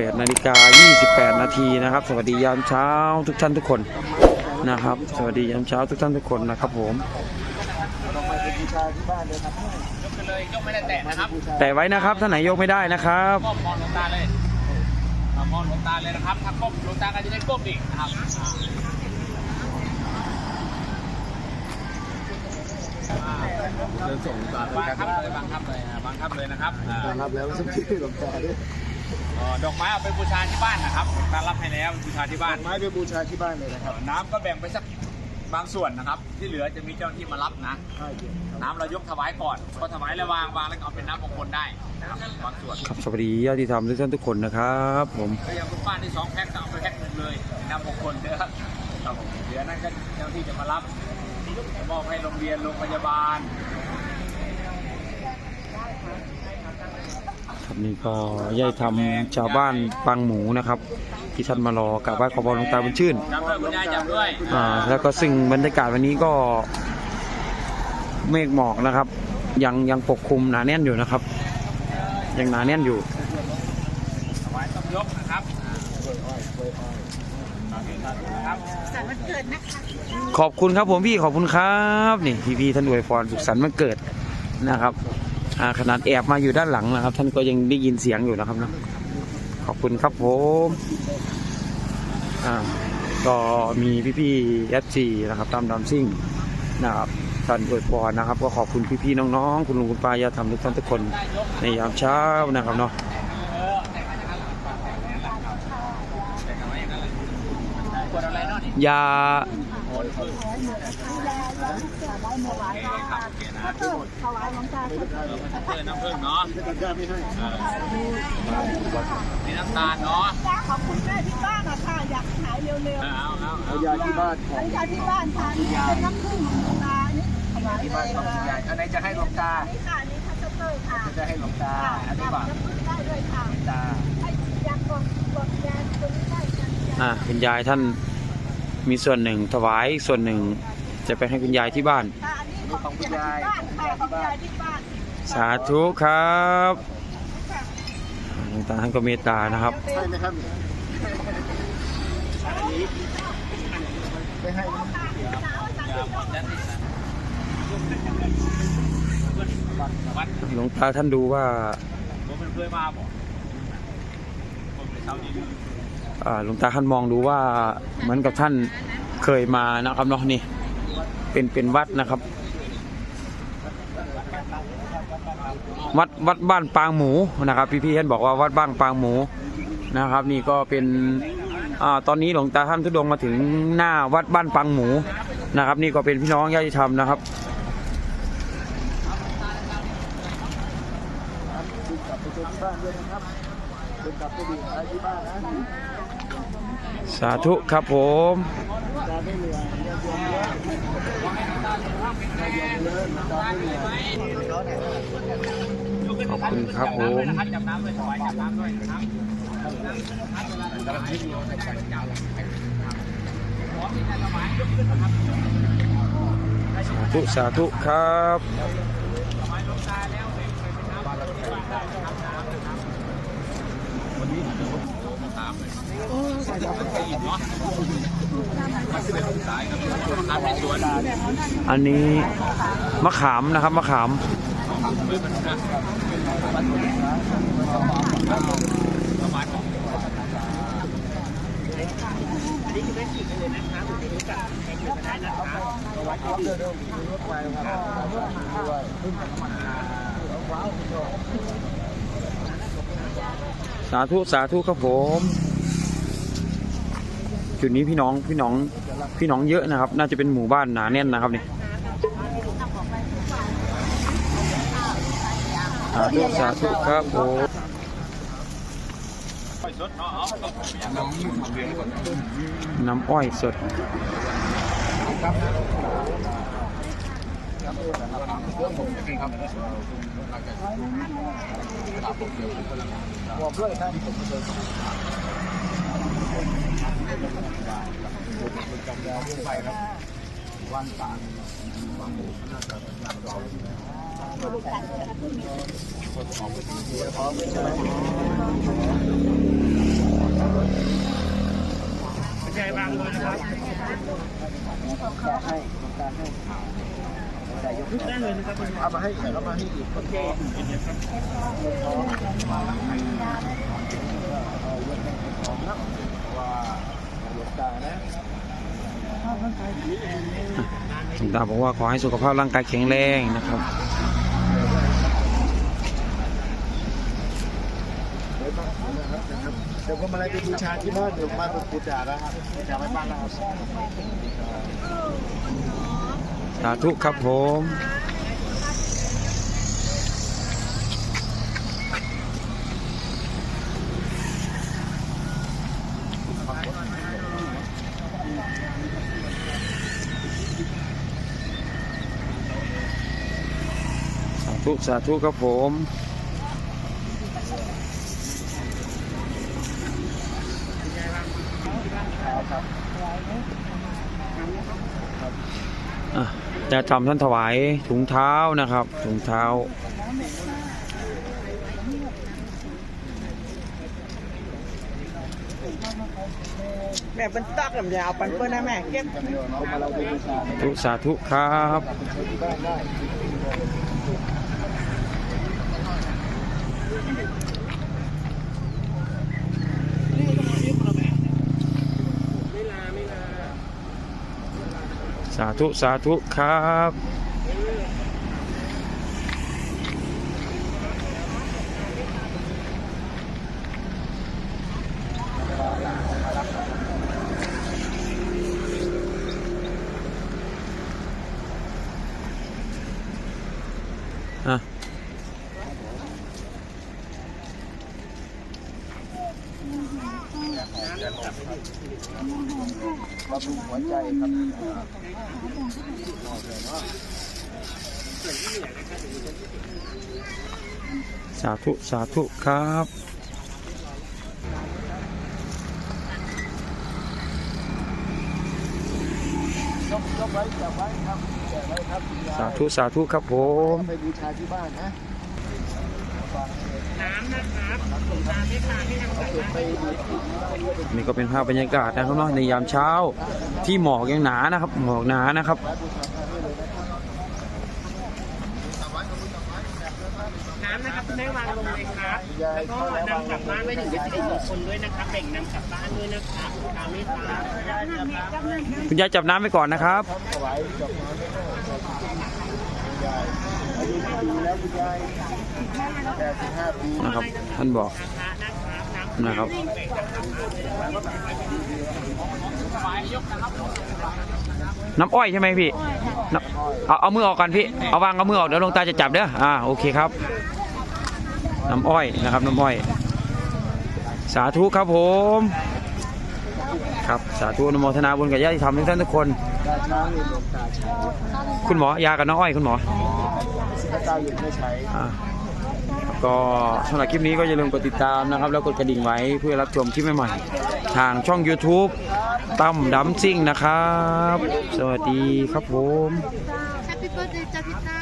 18นาฬิกา28 นาทีนะครับ สวัสดียามเช้าทุกท่านทุกคนนะครับ สวัสดียามเช้าทุกท่านทุกคนนะครับผมเลยยกไม่ได้แตะนะครับแต่ไว้นะครับท่านไหนยกไม่ได้นะครับก้มมองหลวงตาเลยอ่ามองหลวงตาเลยนะครับถ้าก้มหลวงตาก็จะได้ก้มอีกนะครับเดินส่งตาบังคับเลยบังคับเลยอ่าบังคับเลยนะครับอ่ารับแล้วสักทีหลวงตาด้วยเอ่อดอกไม้เอาไปบูชาที่บ้านนะครับหลวงตารับให้แล้วบูชาที่บ้าน ไม้ไปบูชาที่บ้านเลยนะครับน้ำก็แบ่งไปสักบางส่วนนะครับ ที่เหลือจะมีเจ้าหน้าที่มารับนะ ใช่เย็นครับ น้ำเรายกถวายก่อนพอถวายแล้ววางวางแล้วก็เอาเป็นน้ำมงคลได้นะครับบางส่วนครับสวัสดีญาติธรรมทุกท่านทุกคนนะครับผมก็อย่างคุณป้าที่สองแพ็คก็เอาไปแพ็คหนึ่งเลยนำมงคลเด้อครับครับผมเดี๋ยวนั้นก็เจ้าหน้าที่จะมารับจะมอบให้โรงเรียนโรงพยาบาล ครับนี่ก็ญาติธรรมชาวบ้านปังหมูนะครับ ที่ท่านมารอกราบไหว้ขอพรหลวงตาบุญชื่นจำด้วยคุณยายจำด้วยอ่าแล้วก็ซึ่งบรรยากาศวันนี้ก็เมฆหมอกนะครับ ยังยังปกคลุมหนาแน่นอยู่นะครับ ยังหนาแน่นอยู่ถวายต้องยกนะครับครับสารวันเกิดนะคะขอบคุณครับผมพี่ขอบคุณครับ นี่พี่พี่ๆท่านอวยพรสุขสันต์วันเกิดนะครับอ่า ขนาดแอบมาอยู่ด้านหลังนะครับ ท่านก็ยังได้ยินเสียงอยู่นะครับเนาะขอบคุณครับผมอ่าก็มีพี่พี่เอฟซีนะครับตามดามซิ่งนะครับท่านอวยพรนะครับ ก็ขอบคุณพี่พี่ๆน้องๆ คุณลุงคุณป้ายาทำทุกท่านทุกคนในยามเช้านะครับเนาะอะไรเนาะนี่ยา ก็เกิดถวายหลวงตาทุกเออมันจะเจอน้ำผึ้งเนาะจะตัดหญ้าไม่ให้มีน้ำตาลเนาะจ้าขอบคุณแม่ที่บ้านนะคะอยากหายเร็วเอาเอาเอาเอายาที่บ้านๆของหลังจากที่บ้านทานเป็นน้ำผึ้งของหลวงตานี่ถวายที่เลบ้านยของคุณยายอันไหนจะให้หลวงตานี่ค่ะนี่คัตเตอร์ค่ะจะให้หลวงตาค่ะอันนี้ป่ะน้ำผึ้งได้ด้วยค่ะตาให้ยากดกดยาตัวนี้ได้กันอ่าคุณยายท่าน มีส่วนหนึ่งถวายส่วนหนึ่งจะไปให้คุณยายที่บ้าน ค่ะอันนี้ของคุณยายที่บ้านค่ะของคุณยายที่บ้านสาธุครับหลวงตาท่านก็เมตตานะครับ ใช่ไหมครับไม่ให้นะวัดหลวงตาท่านดูว่า ผมเป็นเคยมาบอกผมเป็นชาวนี้อ่า หลวงตาท่านมองดูว่าเหมือนกับท่านเคยมานะครับเนาะนี่ เป็นเป็นวัดนะครับ วัดวัดบ้านปางหมูนะครับ พี่พี่ๆท่านบอกว่าวัดบ้านปางหมูนะครับ นี่ก็เป็นอตอนนี้หลวงตาท่านทุดงมาถึงหน้าวัดบ้านปางหมูนะครับ นี่ก็เป็นพี่น้องญาติธรรมนะครับดึงกลับไปที่บ้านด้วยนะครับดึงกลับไปดีไปที่บ้านนะ สาธุครับผมขอบคุณครับผมจับน้ำด้วยถวายจับวยนะครับสาธุสาธุครับน้ำในสวน อันนี้มะขามนะครับมะขาม สาธุ สาธุครับผม จุดนี้พี่น้องพี่น้องพี่น้องเยอะนะครับ น่าจะเป็นหมู่บ้านหนาแน่นนะครับนี่สาธุสาธุครับผมสด เนาะน้ำอ้อยสดบอกด้วยนะผมจะสใจวางเลยนะครับตาให้ตาให้ใจยกได้เลยนะครับเอามาให้เอามาให้อีกโอเคว่าห ลวงตานะหลวงตาบอกว่าขอให้สุขภาพร่างกายแข็งแรงนะครับเดี๋ยวต้องนะครับนะครับเดี๋ยวผมอะไรไปบูชาที่บ้านเดี๋ยวมาบูชาแล้วครับบูชาไว้บ้านแล้วครับสาธุครับผม ธุสาธุครับผมอะจะทำท่านถวายถุงเท้านะครับ ถุงเท้าแม่เป็นตักกับยาวปันเปิ้ลนะแม่เก็บผมอะไรไปบูชาทุสาธุครับ ที่บ้านได้ สา ธุสาธุครับ บำรุงหัวใจครับสาธุ สาธุ ครับยกยกไว้จับไว้ครับแจกไว้ครับคุณยายสาธุ สาธุ ครับผมไปบูชาที่บ้านนะ น้ำนะครับน้ำไม่ขาดไม่ทำใส่นะไปดูที่นี่ก็เป็นภาพบรรยากาศนะครับเนาะในยามเช้าที่หมอกยังหนานะครับ หมอกหนานะครับน้ำนะครับคุณแม่วางลงเลยครับ แล้วก็นำกลับบ้านไว้ถึงจะได้คนด้วยนะครับแบ่งนำกลับบ้านด้วยนะครับลูกค้าไม่ตามคุณยายจับน้ำไปก่อนนะครับ นะครับ ท่านบอกนะครับน้ำอ้อยใช่ไหมพี่เอาเอามือออกก่อนพี่ เอาวางเอามือออกเดี๋ยวลงตาจะจับเด้ออ่าโอเคครับ น้ำอ้อยนะครับน้ำอ้อย สาธุครับผม ครับสาธุนโมทนาบุญกับญาติธรรมทุกท่านทุกคน คุณหมอยากับน้ำอ้อยคุณหมอ ถ้าตาหยุดไม่ใช้ อ่าก็สำหรับคลิปนี้ก็อย่าลืมกดติดตามนะครับ แล้วกดกระดิ่งไว้เพื่อรับชมคลิปใหม่ๆทางช่อง YouTube ตั้มดัมซิ่งนะครับ สวัสดีครับผม Happy birthday จ้าพี่ต้า